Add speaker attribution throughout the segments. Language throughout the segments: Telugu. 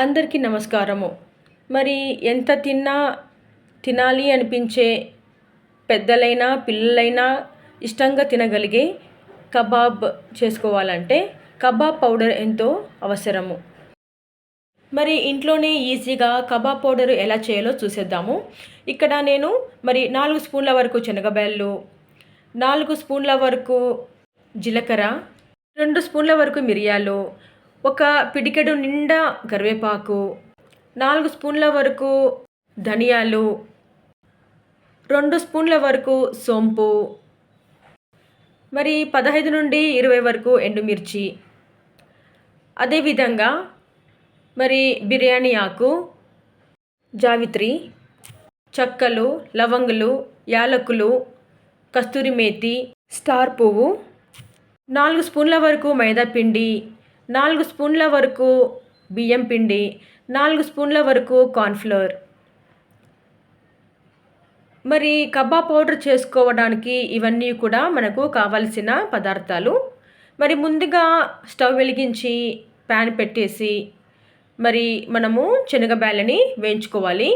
Speaker 1: అందరికీ నమస్కారము. మరి ఎంత తిన్నా తినాలి అనిపించే పెద్దలైనా పిల్లలైనా ఇష్టంగా తినగలిగే కబాబ్ చేసుకోవాలంటే కబాబ్ పౌడర్ ఎంతో అవసరము. మరి ఇంట్లోనే ఈజీగా కబాబ్ పౌడర్ ఎలా చేయాలో చూసేద్దాము. ఇక్కడ నేను మరి నాలుగు స్పూన్ల వరకు శనగబెల్లు నాలుగు స్పూన్ల వరకు జీలకర్ర రెండు స్పూన్ల వరకు మిరియాలు ఒక పిడికెడు నిండా కరివేపాకు నాలుగు స్పూన్ల వరకు ధనియాలు రెండు స్పూన్ల వరకు సోంపు మరి పదహైదు నుండి ఇరవై వరకు ఎండుమిర్చి. అదేవిధంగా మరి బిర్యానీ ఆకు జావిత్రి చక్కలు లవంగులు యాలకులు కస్తూరి మేతి స్టార్ పువ్వు నాలుగు స్పూన్ల వరకు మైదా పిండి నాలుగు స్పూన్ల వరకు బియ్యం పిండి నాలుగు స్పూన్ల వరకు కార్న్ఫ్లోర్. మరి కబాబ్ పౌడర్ చేసుకోవడానికి ఇవన్నీ కూడా మనకు కావలసిన పదార్థాలు. మరి ముందుగా స్టవ్ వెలిగించి ప్యాన్ పెట్టేసి మరి మనము శనగబ్యాలని వేయించుకోవాలి.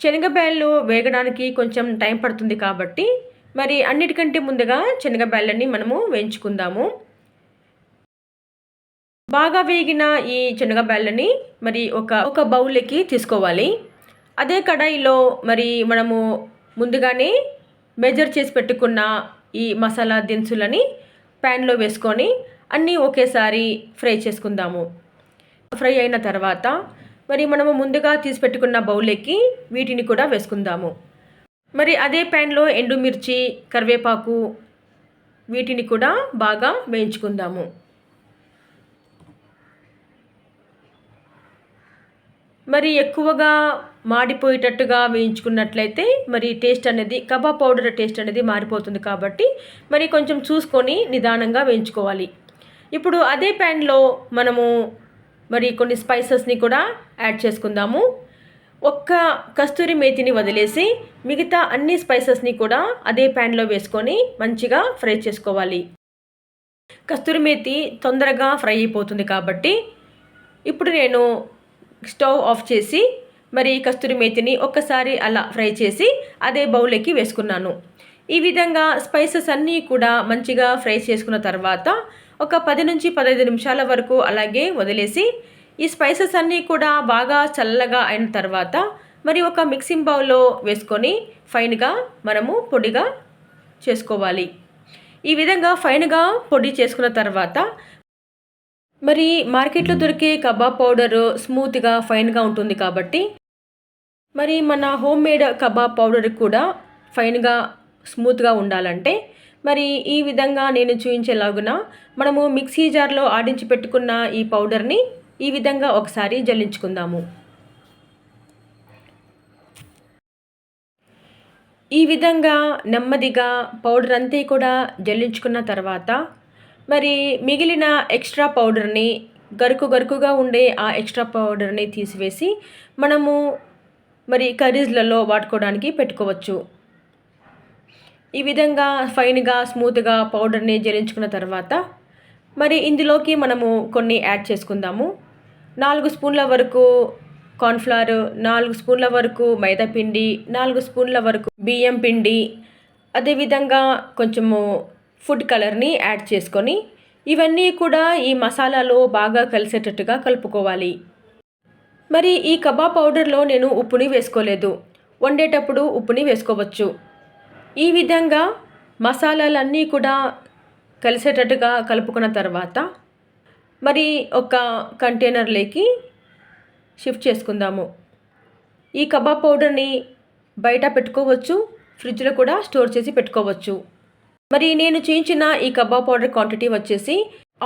Speaker 1: శనగబ్యాళ్ళు వేగడానికి కొంచెం టైం పడుతుంది కాబట్టి మరి అన్నిటికంటే ముందుగా శనగబ్యాళ్ళని మనము వేయించుకుందాము. బాగా వేగిన ఈ శనగబ్యాళ్ళని మరి ఒక ఒక బౌల్కి తీసుకోవాలి. అదే కడాయిలో మరి మనము ముందుగానే మెజర్ చేసి పెట్టుకున్న ఈ మసాలా దినుసులని ప్యాన్లో వేసుకొని అన్నీ ఒకేసారి ఫ్రై చేసుకుందాము. ఫ్రై అయిన తర్వాత మరి మనము ముందుగా తీసి పెట్టుకున్న బౌల్కి వీటిని కూడా వేసుకుందాము. మరి అదే ప్యాన్లో ఎండుమిర్చి కరివేపాకు వీటిని కూడా బాగా వేయించుకుందాము. మరి ఎక్కువగా మాడిపోయేటట్టుగా వేయించుకున్నట్లయితే మరి టేస్ట్ అనేది కబాబ్ పౌడర్ టేస్ట్ అనేది మారిపోతుంది కాబట్టి మరి కొంచెం చూసుకొని నిదానంగా వేయించుకోవాలి. ఇప్పుడు అదే ప్యాన్లో మనము మరి కొన్ని స్పైసెస్ని కూడా యాడ్ చేసుకుందాము. ఒక్క కస్తూరి మేతిని వదిలేసి మిగతా అన్ని స్పైసెస్ని కూడా అదే ప్యాన్లో వేసుకొని మంచిగా ఫ్రై చేసుకోవాలి. కస్తూరి మేతి తొందరగా ఫ్రై అయిపోతుంది కాబట్టి ఇప్పుడు నేను స్టవ్ ఆఫ్ చేసి మరి కస్తూరి మేతిని ఒక్కసారి అలా ఫ్రై చేసి అదే బౌల్లోకి వేసుకున్నాను. ఈ విధంగా స్పైసెస్ అన్నీ కూడా మంచిగా ఫ్రై చేసుకున్న తర్వాత ఒక పది నుంచి పదహైదు నిమిషాల వరకు అలాగే వదిలేసి ఈ స్పైసెస్ అన్నీ కూడా బాగా చల్లగా అయిన తర్వాత మరి ఒక మిక్సింగ్ బౌల్లో వేసుకొని ఫైన్గా మనము పొడిగా చేసుకోవాలి. ఈ విధంగా ఫైన్గా పొడి చేసుకున్న తర్వాత మరి మార్కెట్లో దొరికే కబాబ్ పౌడర్ స్మూత్గా ఫైన్గా ఉంటుంది కాబట్టి మరి మన హోమ్ మేడ్ కబాబ్ పౌడర్ కూడా ఫైన్గా స్మూత్గా ఉండాలంటే మరి ఈ విధంగా నేను చూపించేలాగున మనము మిక్సీ జార్లో ఆడించి పెట్టుకున్న ఈ పౌడర్ని ఈ విధంగా ఒకసారి జల్లించుకుందాము. ఈ విధంగా నెమ్మదిగా పౌడర్ అంతా కూడా జల్లించుకున్న తర్వాత మరి మిగిలిన ఎక్స్ట్రా పౌడర్ని గరుకు గరుకుగా ఉండే ఆ ఎక్స్ట్రా పౌడర్ని తీసివేసి మనము మరి కర్రీస్లలో వాడుకోవడానికి పెట్టుకోవచ్చు. ఈ విధంగా ఫైన్గా స్మూత్గా పౌడర్ని జరించుకున్న తర్వాత మరి ఇందులోకి మనము కొన్ని యాడ్ చేసుకుందాము. నాలుగు స్పూన్ల వరకు కార్న్ఫ్లవర్ నాలుగు స్పూన్ల వరకు మైదా పిండి నాలుగు స్పూన్ల వరకు బియ్యం పిండి అదేవిధంగా కొంచెము ఫుడ్ కలర్ని యాడ్ చేసుకొని ఇవన్నీ కూడా ఈ మసాలాలో బాగా కలిసేటట్టుగా కలుపుకోవాలి. మరి ఈ కబాబ్ పౌడర్లో నేను ఉప్పుని వేసుకోలేదు. వండేటప్పుడు ఉప్పుని వేసుకోవచ్చు. ఈ విధంగా మసాలాలన్నీ కూడా కలిసేటట్టుగా కలుపుకున్న తర్వాత మరి ఒక కంటైనర్లోకి షిఫ్ట్ చేసుకుందాము. ఈ కబాబ్ పౌడర్ని బయట పెట్టుకోవచ్చు ఫ్రిడ్జ్లో కూడా స్టోర్ చేసి పెట్టుకోవచ్చు. మరి నేను చేయించిన ఈ కబాబ్ పౌడర్ క్వాంటిటీ వచ్చేసి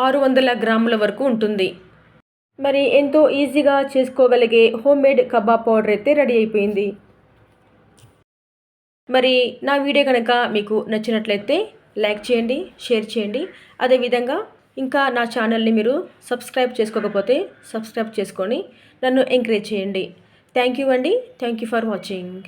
Speaker 1: ఆరు వందల గ్రాముల వరకు ఉంటుంది. మరి ఎంతో ఈజీగా చేసుకోగలిగే హోమ్ మేడ్ కబాబ్ పౌడర్ అయితే రెడీ అయిపోయింది. మరి నా వీడియో కనుక మీకు నచ్చినట్లయితే లైక్ చేయండి షేర్ చేయండి. అదేవిధంగా ఇంకా నా ఛానల్ని మీరు సబ్స్క్రైబ్ చేసుకోకపోతే సబ్స్క్రైబ్ చేసుకొని నన్ను ఎంకరేజ్ చేయండి. థ్యాంక్ యూ అండి. Thank you for watching.